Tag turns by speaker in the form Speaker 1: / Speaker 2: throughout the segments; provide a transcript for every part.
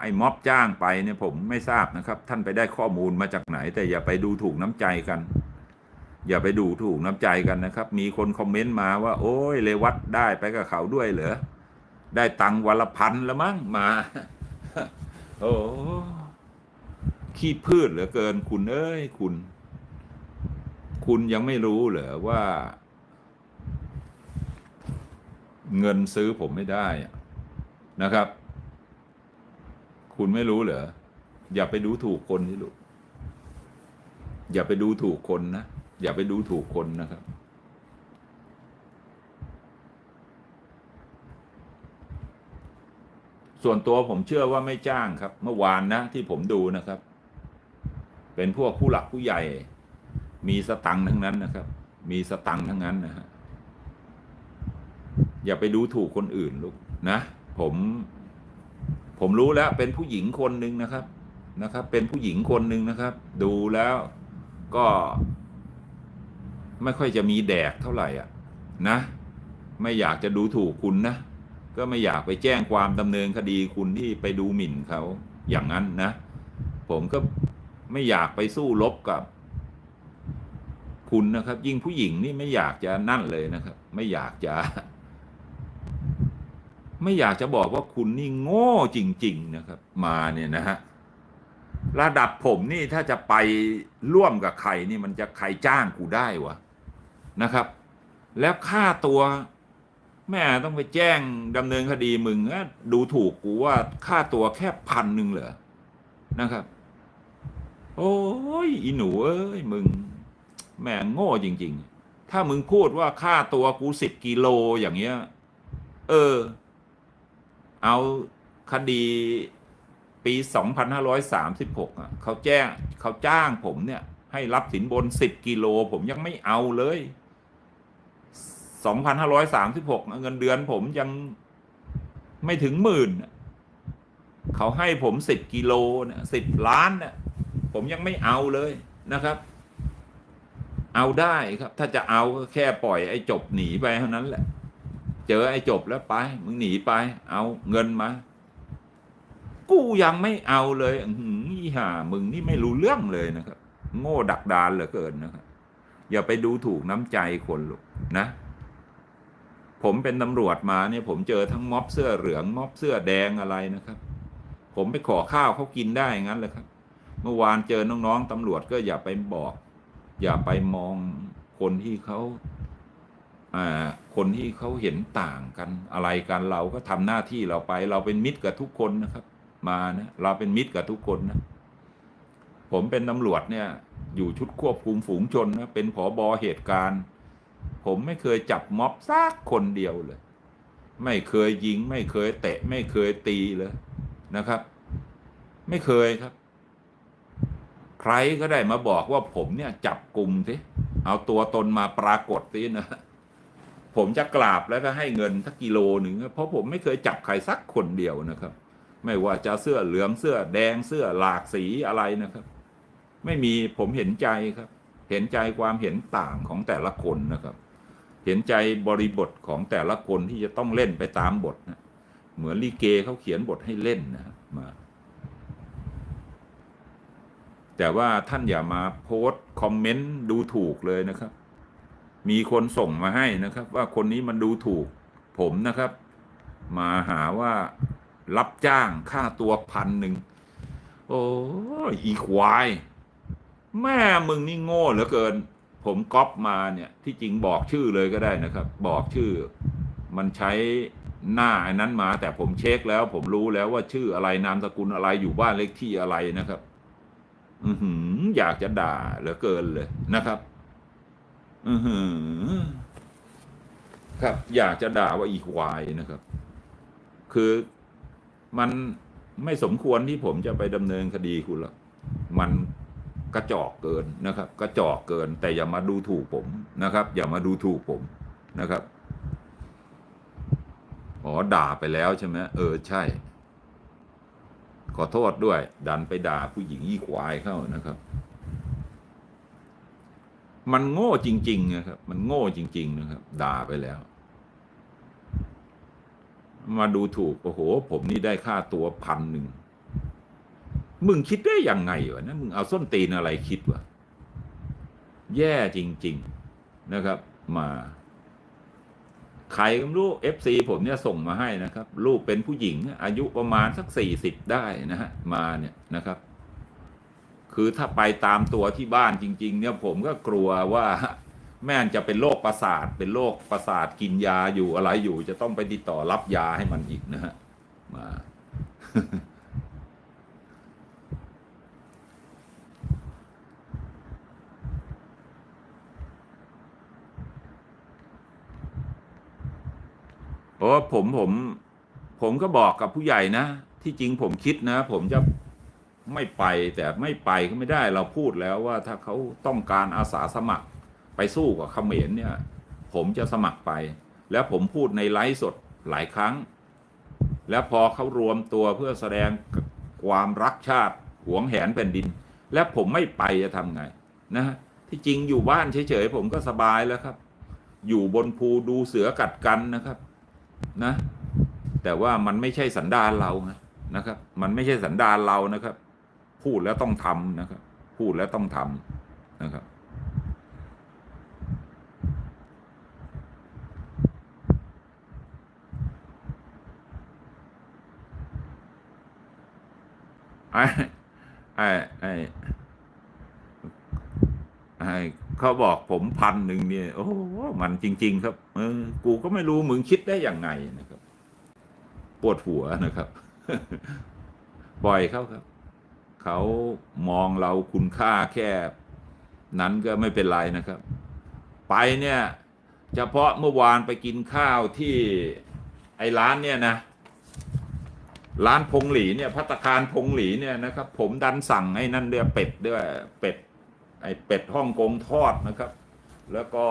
Speaker 1: ไอ้ม็อบจ้างไปเนี่ยผมไม่ทราบนะครับ ท่านไปได้ข้อมูลมาจากไหน แต่อย่าไปดูถูกน้ำใจกัน อย่าไปดูถูกน้ำใจกันนะครับ มีคนคอมเมนต์มาว่า โอ้ยเลวัตได้ไปกับเขาด้วยเหรอได้ตังวันละพันแล้วมั้งมา โอ้ขี้พืชเหลือเกิน คุณเอ้ยคุณ คุณยังไม่รู้เหรอว่า เงินซื้อผมไม่ได้นะครับ คุณไม่รู้เหรอ อย่าไปดูถูกคนที่ลูก อย่าไปดูถูกคนนะ อย่าไปดูถูกคนนะครับ ส่วนตัวผมเชื่อว่าไม่จ้างครับ เมื่อวานนะที่ผมดูนะครับ เป็นพวกผู้หลักผู้ใหญ่ มีสตังค์ทั้งนั้นนะครับ มีสตังค์ทั้งนั้นนะฮะอย่าไปดูถูกคนอื่นลูกนะ ผม ผมรู้แล้วเป็นผู้หญิงคนหนึ่งนะครับนะครับ เป็นผู้หญิงคนหนึ่งนะครับ ดูแล้วก็ ไม่ค่อยจะมีแดกเท่าไหร่อะนะ ไม่อยากจะดูถูกคุณนะ ก็ไม่อยากไปแจ้งความดำเนินคดีคุณที่ไปดูหมิ่นเขาอย่างนั้นนะ ผมก็ไม่อยากไปสู้รบกับ คุณนะครับ ยิ่งผู้หญิงนี่ไม่อยากจะนั่นเลยนะครับ ไม่อยากจะ ไม่อยากจะบอกว่าคุณนี่โง่จริง ๆ นะครับ มาเนี่ยนะฮะระดับผมนี่ถ้าจะไปร่วมกับใครนี่มันจะใครจ้างกูได้วะนะครับ แล้วค่าตัวแม่ต้องไปแจ้งดำเนินคดีมึงอะดูถูกกูว่าค่าตัวแค่พันหนึ่งเหรอนะครับ โอ้ยอีหนูเอ้ยมึง แม่งโง่จริง ๆ ถ้ามึงพูดว่าค่าตัวกูสิบกิโลอย่างเงี้ย เออ เอาคดีปี 2536อะเขาแจ้งเขาจ้างผมเนี่ย ให้รับสินบน 10 กิโล ผมยังไม่เอาเลย 2536 เงินเดือนผมยังไม่ถึงหมื่น เขาให้ผม 10 กิโลเนี่ย10ล้านเนี่ยผมยังไม่เอาเลยนะครับ เอาได้ครับ ถ้าจะเอาก็แค่ปล่อยไอ้จบหนีไปเท่านั้นแหละ เจอไอ้จบแล้วไป มึงหนีไป เอาเงินมา กูยังไม่เอาเลยอื้อหืออีห่ามึงนี่ไม่รู้เรื่องเลยนะครับ โง่ดักดานเหลือเกินนะครับอย่าไปดูถูกน้ำใจคนลูกนะ ผมเป็นตำรวจมาเนี่ย ผมเจอทั้งม็อบเสื้อเหลือง ม็อบเสื้อแดงอะไรนะครับ ผมไปขอข้าวเขากินได้งั้นเลยครับ เมื่อวานเจอน้องๆตำรวจก็อย่าไปบอก อย่าไปมองคนที่เขา คนที่เขาเห็นต่างกันอะไรกันเราก็ทำหน้าที่เราไป เราเป็นมิตรกับทุกคนนะครับ มานะเราเป็นมิตรกับทุกคนนะผมเป็นตำรวจเนี่ย อยู่ชุดควบคุมฝูงชนนะเป็นผอบอเหตุการณ์ ผมไม่เคยจับม็อบซักคนเดียวเลย ไม่เคยยิง ไม่เคยเตะ ไม่เคยตีเลยนะครับ ไม่เคยครับ ใครก็ได้มาบอกว่าผมเนี่ยจับกลุ่มสิเอาตัวตนมาปรากฏสินะ ผมจะกราบแล้วก็ให้เงินสักกิโลหนึ่งเพราะผมไม่เคยจับใครสักคนเดียวนะครับ ไม่ว่าจะเสื้อเหลืองเสื้อแดงเสื้อหลากสีอะไรนะครับ ไม่มีผมเห็นใจครับ เห็นใจความเห็นต่างของแต่ละคนนะครับ เห็นใจบริบทของแต่ละคนที่จะต้องเล่นไปตามบทนะเหมือนลีเกเขาเขียนบทให้เล่นนะมา แต่ว่าท่านอย่ามาโพสต์คอมเมนต์ดูถูกเลยนะครับ มีคนส่งมาให้นะครับ ว่าคนนี้มันดูถูก ผมนะครับ มาหาว่ารับจ้างค่าตัวพันหนึ่งโอ้อีควาย แม่มึงนี่โง่เหลือเกิน ผมก๊อปมาเนี่ยที่จริงบอกชื่อเลยก็ได้นะครับ บอกชื่อ มันใช้หน้าอันนั้นมา แต่ผมเช็คแล้ว ผมรู้แล้วว่าชื่ออะไรนามสกุลอะไรอยู่บ้านเลขที่อะไรนะครับ อือหืออยากจะด่าเหลือเกินเลยนะครับ อือหือ ครับ อยากจะด่าว่าอีควายนะครับ คือมันไม่สมควรที่ผมจะไปดำเนินคดีคุณหรอกมันกระจอกเกินนะครับ กระจอกเกิน แต่อย่ามาดูถูกผมนะครับ อย่ามาดูถูกผมนะครับอ๋อด่าไปแล้วใช่ไหมเออใช่ ขอโทษด้วย ดันไปด่าผู้หญิงยี่ควายเข้านะครับ มันโง่จริง ๆ นะครับ มันโง่จริง ๆ นะครับ ด่าไปแล้ว มาดูถูก โอ้โห ผมนี่ได้ค่าตัวพันหนึ่ง มึงคิดได้ยังไงวะนะมึงเอาส้นตีนอะไรคิดวะ แย่จริง ๆ นะครับ มาใครก็ไม่รู้เอฟซีผมเนี่ยส่งมาให้นะครับ ลูกเป็นผู้หญิงอายุประมาณสักสี่สิบได้นะฮะ มาเนี่ยนะครับ คือถ้าไปตามตัวที่บ้านจริง ๆ เนี่ยผมก็กลัวว่าแม่จะเป็นโรคประสาท เป็นโรคประสาทกินยาอยู่อะไรอยู่ จะต้องไปติดต่อรับยาให้มันอีกนะฮะมาโอ้ผมผม ผมก็บอกกับผู้ใหญ่นะ ที่จริงผมคิดนะ ผมจะ ไม่ไปแต่ไม่ไปก็ไม่ได้เราพูดแล้วว่าถ้าเขาต้องการอาสาสมัครไปสู้กับเขมรเนี่ย ผมจะสมัครไป แล้วผมพูดในไลฟ์สดหลายครั้ง แล้วพอเขารวมตัวเพื่อแสดงความรักชาติหวงแหนแผ่นดิน แล้วผมไม่ไปจะทำไงนะฮะที่จริงอยู่บ้านเฉยๆผมก็สบายแล้วครับ อยู่บนภูดูเสือกัดกันนะครับนะ แต่ว่ามันไม่ใช่สันดานเรานะนะครับ มันไม่ใช่สันดานเรานะครับ พูดแล้วต้องทำนะครับ พูดแล้วต้องทำนะครับ ไอ้ไอ้ไอ้ไอ้เขาบอกผมพันหนึ่งเนี่ย โอ้โหมันจริง ๆ ครับเออกูก็ไม่รู้มึงคิดได้ยังไงนะครับ ปวดหัวนะครับปล่อยเขาครับ เขามองเราคุณค่าแค่นั้นก็ไม่เป็นไรนะครับ ไปเนี่ยเฉพาะเมื่อวานไปกินข้าวที่ไอ้ร้านเนี่ยนะ ร้านพงหลีเนี่ยพัตตาคารพงหลีเนี่ยนะครับ ผมดันสั่งไอ้นั่นด้วยเป็ดด้วยเป็ดไอ้เป็ดฮ่องกงทอดนะครับ แล้วก็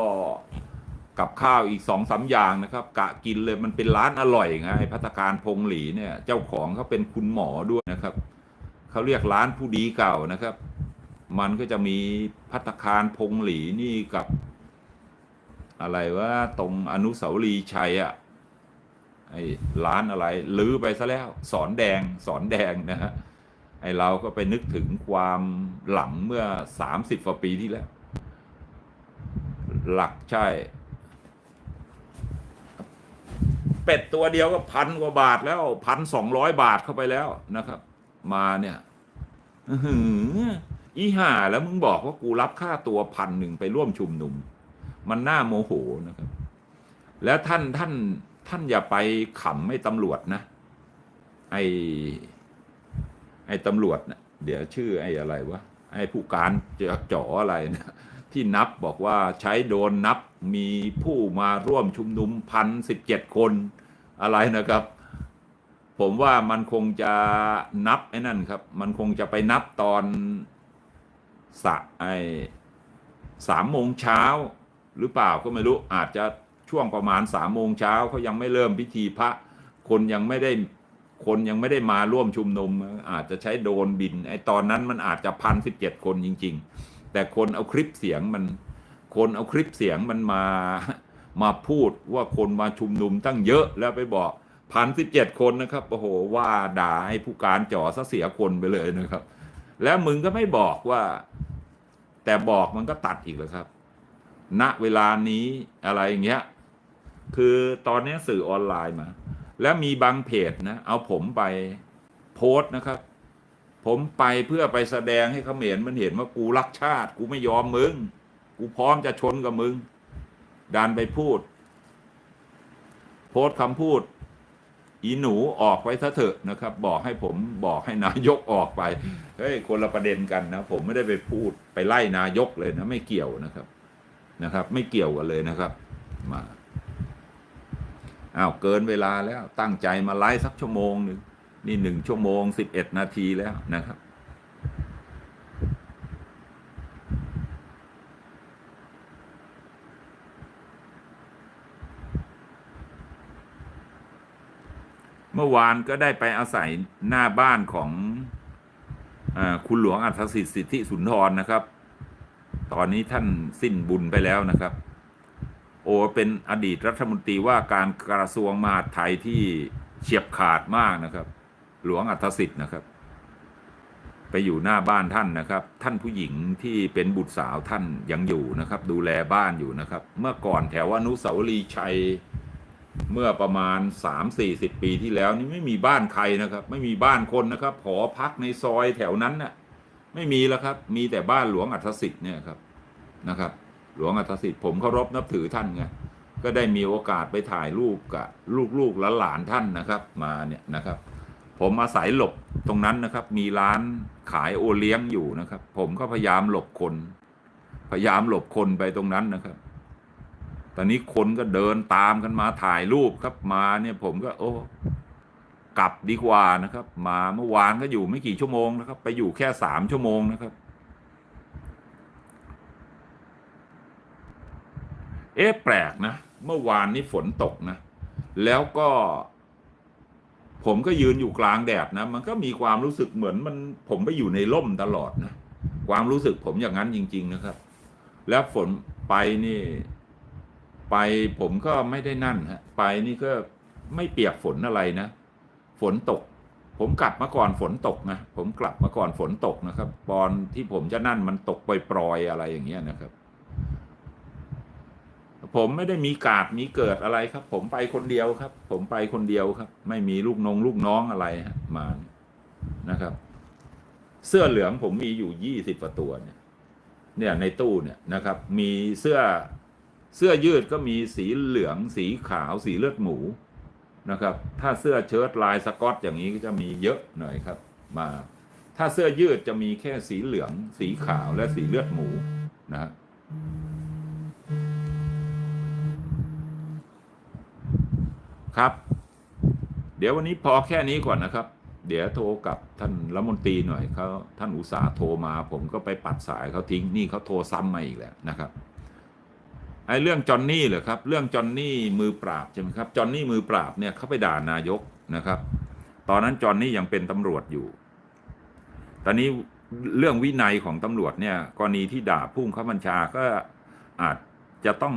Speaker 1: กับข้าวอีกสองสามอย่างนะครับ กะกินเลยมันเป็นร้านอร่อยไงพัตตาคารพงหลีเนี่ยเจ้าของเขาเป็นคุณหมอด้วยนะครับ เขาเรียกร้านผู้ดีเก่านะครับ มันก็จะมีพัตตาคารพงหลีนี่กับ อะไรว่าตรงอนุสาวรีย์ชัยอะไอ้ร้านอะไรลื้อไปซะแล้ว สอนแดงสอนแดงนะฮะไอ้เราก็ไปนึกถึงความหลังเมื่อสามสิบกว่าปีที่แล้ว หลักใช่ เป็ดตัวเดียวก็พันกว่าบาทแล้วพันสองร้อยบาทเข้าไปแล้วนะครับ มาเนี่ยอืออีห่าแล้วมึงบอกว่ากูรับค่าตัวพันหนึ่งไปร่วมชุมนุม มันน่าโมโหนะครับ แล้วท่านท่านท่านอย่าไปขำไอ้ตำรวจนะ ไอไอตำรวจนะเดี๋ยวชื่อไออะไรวะไอผู้การจะจ่ออะไรนะที่นับบอกว่าใช้โดนนับมีผู้มาร่วมชุมนุมพันสิบเจ็ดคนอะไรนะครับ ผมว่ามันคงจะนับไอ้นั่นครับ มันคงจะไปนับตอนสะไอสามโมงเช้าหรือเปล่าก็ไม่รู้อาจจะช่วงประมาณสามโมงเช้าเขายังไม่เริ่มพิธีพระ คนยังไม่ได้คนยังไม่ได้มาร่วมชุมนุม อาจจะใช้โดรนบินไอ้ตอนนั้นมันอาจจะพันสิบเจ็ดคนจริง ๆ แต่คนเอาคลิปเสียงมัน คนเอาคลิปเสียงมันมามาพูดว่าคนมาชุมนุมตั้งเยอะแล้วไปบอก พันสิบเจ็ดคนนะครับโอ้โหว่าด่าให้ผู้การจ่อซะเสียคนไปเลยนะครับ แล้วมึงก็ไม่บอกว่า แต่บอกมันก็ตัดอีกแล้วครับ ณเวลานี้อะไรอย่างเงี้ย คือตอนนี้สื่อออนไลน์มา แล้วมีบางเพจนะเอาผมไปโพสต์นะครับ ผมไปเพื่อไปแสดงให้เขมรมันเห็นว่ากูรักชาติ กูไม่ยอมมึง กูพร้อมจะชนกับมึงดันไปพูด โพสต์คำพูด อีหนูออกไว้ซะเถอะนะครับ บอกให้ผมบอกให้นายกออกไปเฮ้ยคนละประเด็นกันนะ ผมไม่ได้ไปพูดไปไล่นายกเลยนะ ไม่เกี่ยวนะครับนะครับ ไม่เกี่ยวกันเลยนะครับ มาอ้าวเกินเวลาแล้วตั้งใจมาไลฟ์สักชั่วโมงหนึ่งนี่หนึ่งชั่วโมงสิบเอ็ดนาทีแล้วนะครับ เมื่อวานก็ได้ไปอาศัยหน้าบ้านของอคุณหลวงอัธสิทธิ์สิทธิสุนทรนะครับ ตอนนี้ท่านสิ้นบุญไปแล้วนะครับ โอเป็นอดีตรัฐมนตรีว่าการกระทรวงมหาดไทยที่เฉียบขาดมากนะครับ หลวงอัธสิทธิ์นะครับ ไปอยู่หน้าบ้านท่านนะครับ ท่านผู้หญิงที่เป็นบุตรสาวท่านยังอยู่นะครับ ดูแลบ้านอยู่นะครับ เมื่อก่อนแถวอนุสาวรีย์ชัย เมื่อประมาณ 3-40 ปีที่แล้วนี่ไม่มีบ้านใครนะครับ ไม่มีบ้านคนนะครับหอพักในซอยแถวนั้นน่ะไม่มีแล้วครับ มีแต่บ้านหลวงอัฐสิทธิ์เนี่ยครับนะครับ หลวงอัฐสิทธิ์ผมเคารพนับถือท่านไงก็ได้มีโอกาสไปถ่ายรูปกับลูกๆหลานท่านนะครับ มาเนี่ยนะครับ ผมอาศัยหลบตรงนั้นนะครับ มีร้านขายโอเลี้ยงอยู่นะครับ ผมก็พยายามหลบคน พยายามหลบคนไปตรงนั้นนะครับ ตอนนี้คนก็เดินตามกันมาถ่ายรูปครับมาเนี่ยผมก็ โอ้กลับดีกว่านะครับ มาเมื่อวานก็อยู่ไม่กี่ชั่วโมงนะครับ ไปอยู่แค่สามชั่วโมงนะครับ เอ๊ะแปลกนะ เมื่อวานนี้ฝนตกนะ แล้วก็ ผมก็ยืนอยู่กลางแดดนะ มันก็มีความรู้สึกเหมือนมัน ผมไปอยู่ในร่มตลอดนะ ความรู้สึกผมอย่างนั้นจริง ๆ นะครับ แล้วฝนไปนี่ ไปผมก็ไม่ได้นั่นฮะไปนี่ก็ไม่เปียกฝนอะไรนะ ฝนตก ผมกลับมาก่อนฝนตกนะผมกลับมาก่อนฝนตกนะครับ ตอนที่ผมจะนั่นมันตกปล่อยๆอะไรอย่างเงี้ยนะครับ ผมไม่ได้มีกาดมีเกิดอะไรครับ ผมไปคนเดียวครับ ผมไปคนเดียวครับ ไม่มีลูกนงลูกน้องอะไรมานะครับ เสื้อเหลืองผมมีอยู่ยี่สิบกว่าตัวเนี่ยเนี่ยในตู้เนี่ยนะครับ มีเสื้อ เสื้อยืดก็มีสีเหลือง สีขาว สีเลือดหมูนะครับ ถ้าเสื้อเชิ้ตลายสกอตอย่างนี้ก็จะมีเยอะหน่อยครับ มา ถ้าเสื้อยืดจะมีแค่สีเหลือง สีขาวและสีเลือดหมูนะฮะครับ เดี๋ยววันนี้พอแค่นี้ก่อนนะครับ เดี๋ยวโทรกับท่านรัฐมนตรีหน่อยเขาท่านอุตสาห์โทรมา ผมก็ไปปัดสายเขาทิ้งนี่เขาโทรซ้ำมาอีกแล้วนะครับ ไอ้เรื่องจอนนี่เหรอครับเรื่องจอนนี่มือปราบใช่ไหมครับจอนนี่มือปราบเนี่ยเขาไปด่านายกนะครับ ตอนนั้นจอนนี่ยังเป็นตำรวจอยู่ ตอนนี้เรื่องวินัยของตำรวจเนี่ยกรณีที่ด่าผู้บังคับบัญชาก็อาจจะต้อง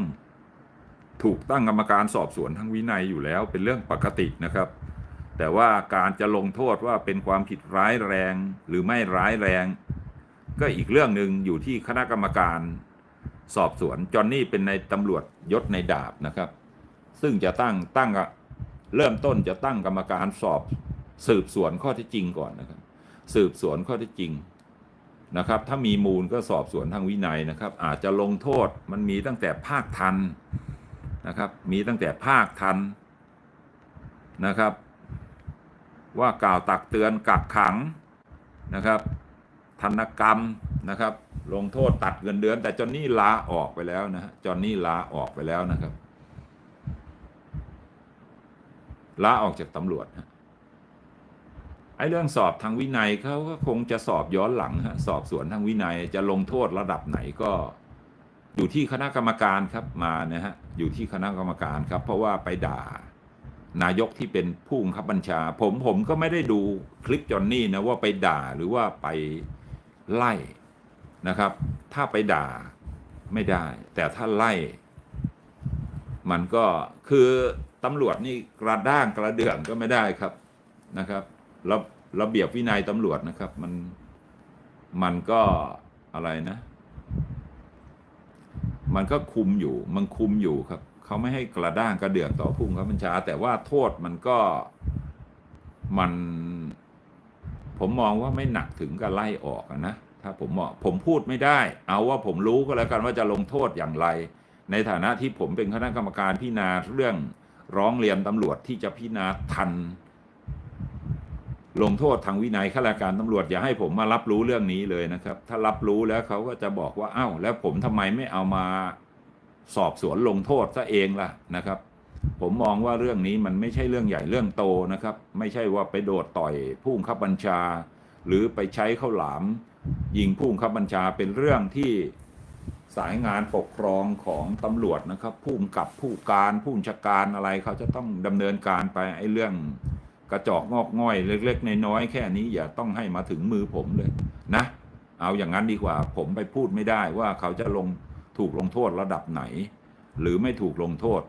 Speaker 1: ถูกตั้งกรรมการสอบสวนทางวินัยอยู่แล้วเป็นเรื่องปกตินะครับ แต่ว่าการจะลงโทษว่าเป็นความผิดร้ายแรงหรือไม่ร้ายแรง ก็อีกเรื่องหนึ่งอยู่ที่คณะกรรมการ สอบสวนจอนนี่เป็นในตำรวจยศในดาบนะครับ ซึ่งจะตั้งตั้งเริ่มต้นจะตั้งกรรมการสอบสืบสวนข้อเท็จจริงก่อนนะครับ สืบสวนข้อเท็จจริงนะครับ ถ้ามีมูลก็สอบสวนทางวินัยนะครับ อาจจะลงโทษมันมีตั้งแต่ภาคทันนะครับ มีตั้งแต่ภาคทันนะครับ ว่ากล่าวตักเตือนกักขังนะครับธนกรรม นะครับ ลงโทษตัดเงินเดือน แต่จอนนี่ลาออกไปแล้วนะฮะจอนนี่ลาออกไปแล้วนะครับลาออกจากตำรวจฮะไอ้เรื่องสอบทางวินัยเขาก็คงจะสอบย้อนหลังฮะสอบสวนทางวินัยจะลงโทษระดับไหนก็อยู่ที่คณะกรรมการครับมานะฮะอยู่ที่คณะกรรมการครับ เพราะว่าไปด่านายกที่เป็นผู้บังคับบัญชา ผมผมก็ไม่ได้ดูคลิปจอนนี่นะว่าไปด่าหรือว่าไปไล่ นะครับ ถ้าไปด่าไม่ได้ แต่ถ้าไล่ มันก็คือตำรวจนี่กระด้างกระเดื่องก็ไม่ได้ครับนะครับระระเบียบวินัยตำรวจนะครับ มันมันก็อะไรนะ มันก็คุมอยู่ มันคุมอยู่ครับเขาไม่ให้กระด้างกระเดื่องต่อผู้บังครับบัญชา แต่ว่าโทษมันก็มัน ผมมองว่าไม่หนักถึงกับไล่ออกนะ ถ้าผมมองผมพูดไม่ได้ เอาว่าผมรู้ก็แล้วกันว่าจะลงโทษอย่างไร ในฐานะที่ผมเป็นคณะกรรมการพิจารณาเรื่องร้องเรียนตำรวจที่จะพิจารณาทัน ลงโทษทางวินัยข้าราชการตำรวจอย่าให้ผมมารับรู้เรื่องนี้เลยนะครับ ถ้ารับรู้แล้วเขาก็จะบอกว่าอ้าวแล้วผมทำไมไม่เอามาสอบสวนลงโทษซะเองล่ะนะครับ ผมมองว่าเรื่องนี้มันไม่ใช่เรื่องใหญ่เรื่องโตนะครับ ไม่ใช่ว่าไปโดดต่อยผู้บังคับบัญชา หรือไปใช้ข้าวหลาม ยิงผู้บังคับบัญชาเป็นเรื่องที่สายงานปกครองของตำรวจนะครับ ผู้กำกับผู้การผู้บัญชาการอะไรเขาจะต้องดำเนินการไปไอ้เรื่องกระจอกงอกง่อยเล็กๆน้อยๆแค่นี้อย่าต้องให้มาถึงมือผมเลยนะ เอาอย่างนั้นดีกว่าผมไปพูดไม่ได้ว่าเขาจะลงถูกลงโทษระดับไหน หรือไม่ถูกลงโทษ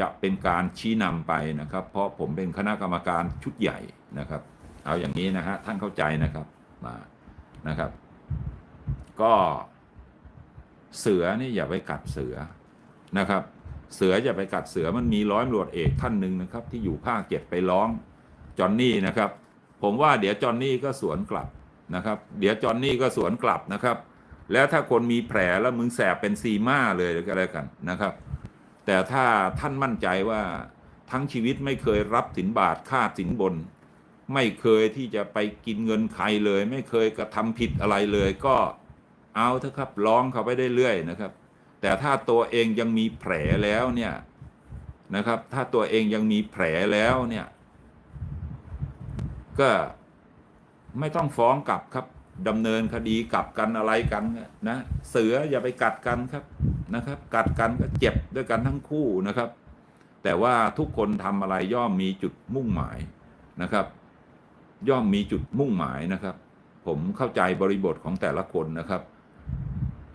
Speaker 1: จะเป็นการชี้นำไปนะครับ เพราะผมเป็นคณะกรรมการชุดใหญ่นะครับ เอาอย่างนี้นะฮะท่านเข้าใจนะครับมา นะครับ ก็เสือนี่อย่าไปกัดเสือนะครับ เสืออย่าไปกัดเสือมันมีร้อยตำรวจเอกท่านหนึ่งนะครับ ที่อยู่ภาคเจ็ดไปร้องจอนนี่นะครับ ผมว่าเดี๋ยวจอนนี่ก็สวนกลับนะครับ เดี๋ยวจอนนี่ก็สวนกลับนะครับ แล้วถ้าคนมีแผลแล้วมึงแสบเป็นซีมาเลยก็แล้วกันนะครับ แต่ถ้าท่านมั่นใจว่าทั้งชีวิตไม่เคยรับสินบาทค่าสินบน ไม่เคยที่จะไปกินเงินใครเลย ไม่เคยกระทำผิดอะไรเลยก็เอาเถอะครับร้องเขาไปได้เรื่อยนะครับ แต่ถ้าตัวเองยังมีแผลแล้วเนี่ยนะครับ ถ้าตัวเองยังมีแผลแล้วเนี่ย ก็ไม่ต้องฟ้องกลับครับดำเนินคดีกลับกันอะไรกันนะเสืออย่าไปกัดกันครับนะครับ กัดกันก็เจ็บด้วยกันทั้งคู่นะครับ แต่ว่าทุกคนทำอะไรย่อมมีจุดมุ่งหมายนะครับ ย่อมมีจุดมุ่งหมายนะครับ ผมเข้าใจบริบทของแต่ละคนนะครับ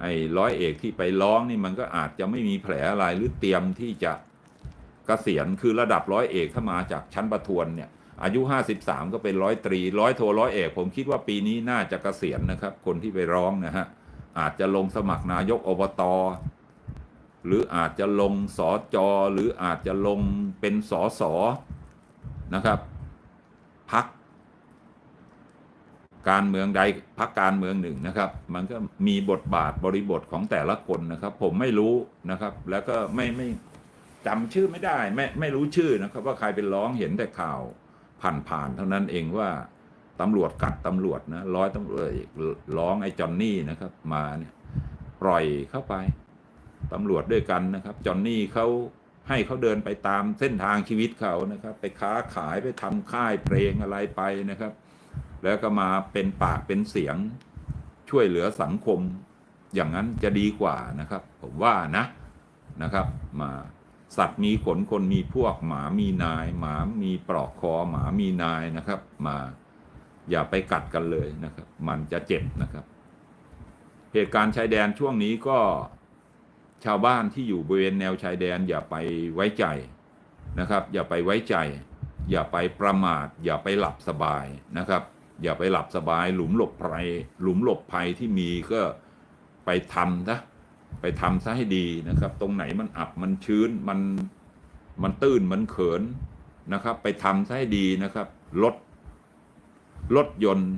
Speaker 1: ไอ้ร้อยเอกที่ไปร้องนี่มันก็อาจจะไม่มีแผลอะไรหรือเตรียมที่จะกะเกษียณคือระดับร้อยเอกถ้ามาจากชั้นประทวนเนี่ย อายุ 53 ก็เป็นร้อยตรีร้อยโทร้อยเอก ผมคิดว่าปีนี้น่าจะเกษียณนะครับ คนที่ไปร้องนะฮะอาจจะลงสมัครนายกอบตหรืออาจจะลงสอจอหรืออาจจะลงเป็นสอสอนะครับพัก การเมืองใดพักการเมืองหนึ่งนะครับ มันก็มีบทบาทบริบทของแต่ละคนนะครับ ผมไม่รู้นะครับ แล้วก็ไม่ไม่จำชื่อไม่ได้ไม่ไม่รู้ชื่อนะครับ ว่าใครเป็นร้องเห็นแต่ข่าวผ่านๆเท่านั้นเองว่าตำรวจกัดตำรวจนะร้อยตำรวจร้องไอ้จอนนี่นะครับมาเนี่ยปล่อยเข้าไปตำรวจด้วยกันนะครับจอนนี่เขาให้เขาเดินไปตามเส้นทางชีวิตเขานะครับ ไปค้าขายไปทำค่ายเพลงอะไรไปนะครับ แล้วก็มาเป็นปากเป็นเสียงช่วยเหลือสังคม อย่างนั้นจะดีกว่านะครับ ผมว่านะนะครับ มาสัตว์มีขนคนมีพวกหมามีนาย หมามีปลอกคอหมามีนายนะครับ มาอย่าไปกัดกันเลยนะครับ มันจะเจ็บนะครับ เหตุการณ์ชายแดนช่วงนี้ก็ชาวบ้านที่อยู่บริเวณแนวชายแดน อย่าไปไว้ใจนะครับ อย่าไปไว้ใจ อย่าไปประมาท อย่าไปหลับสบายนะครับ อย่าไปหลับสบายหลุมหลบภัย หลุมหลบภัยที่มีก็ไปทำนะไปทำซะให้ดีนะครับ ตรงไหนมันอับมันชื้นมันมันตื้นมันเขินนะครับ ไปทำซะให้ดีนะครับรถรถยนต์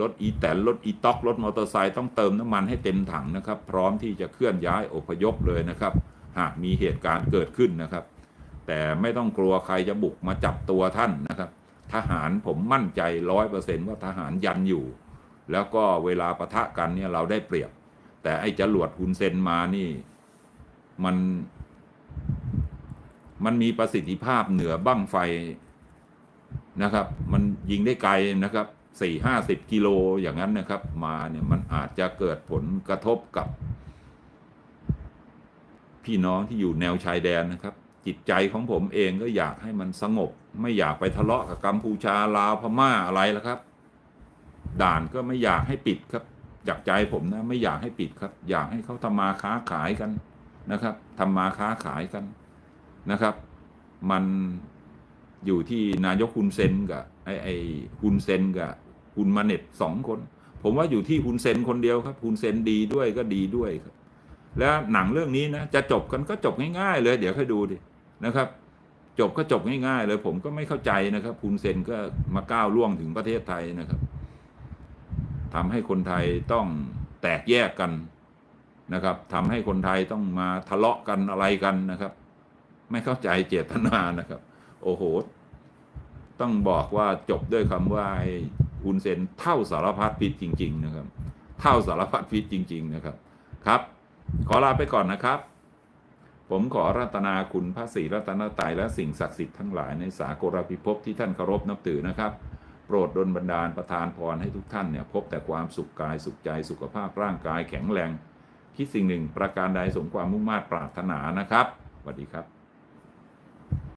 Speaker 1: รถอีแตนรถอีต็อกรถมอเตอร์ไซค์ต้องเติมน้ำมันให้เต็มถังนะครับ พร้อมที่จะเคลื่อนย้ายอพยพเลยนะครับ หากมีเหตุการณ์เกิดขึ้นนะครับ แต่ไม่ต้องกลัวใครจะบุกมาจับตัวท่านนะครับ ทหารผมมั่นใจร้อยเปอร์เซนว่าทหารยันอยู่ แล้วก็เวลาปะทะกันเนี่ยเราได้เปรียบ แต่ไอ้จรวดฮุนเซนมานี่มันมันมีประสิทธิภาพเหนือบั้งไฟนะครับ มันยิงได้ไกลนะครับสี่ห้าสิบกิโลอย่างนั้นนะครับ มาเนี่ยมันอาจจะเกิดผลกระทบกับ พี่น้องที่อยู่แนวชายแดนนะครับ จิตใจของผมเองก็อยากให้มันสงบ ไม่อยากไปทะเลาะกับกัมพูชาลาวพม่าอะไรแล้วครับ ด่านก็ไม่อยากให้ปิดครับจากใจผมนะไม่อยากให้ปิดครับ อยากให้เขาทำมาค้าขายกันนะครับทำมาค้าขายกันนะครับ มันอยู่ที่นายกฮุนเซนกับไอไอฮุนเซนกับฮุนมาเน็ตสองคน ผมว่าอยู่ที่ฮุนเซนคนเดียวครับฮุนเซนดีด้วยก็ดีด้วยครับ แล้วหนังเรื่องนี้นะจะจบกันก็จบง่ายๆเลย เดี๋ยวค่อยดูดิ นะครับ จบก็จบง่ายๆเลยผมก็ไม่เข้าใจนะครับฮุนเซนก็มาก้าวล่วงถึงประเทศไทยนะครับทำให้คนไทยต้องแตกแยกกันนะครับทำให้คนไทยต้องมาทะเลาะกันอะไรกันนะครับ ไม่เข้าใจเจตนานะครับ โอ้โห ต้องบอกว่าจบด้วยคำว่าไอ้ฮุนเซนเท่าสารพัดพิษจริง ๆ นะครับ เท่าสารพัดพิษจริง ๆ นะครับ ครับ ขอลาไปก่อนนะครับ ผมขอรัตนาคุณพระศรีรัตนตรัยและสิ่งศักดิ์สิทธิ์ทั้งหลายในสากลพิภพที่ท่านเคารพนับถือนะครับ โปรดดลบันดาลประทานพรให้ทุกท่านเนี่ยพบแต่ความสุขกายสุขใจสุขภาพร่างกายแข็งแรง คิดสิ่งหนึ่งประการใดสมความมุ่งมา่ปรารถนานะครับสวัสดีครับ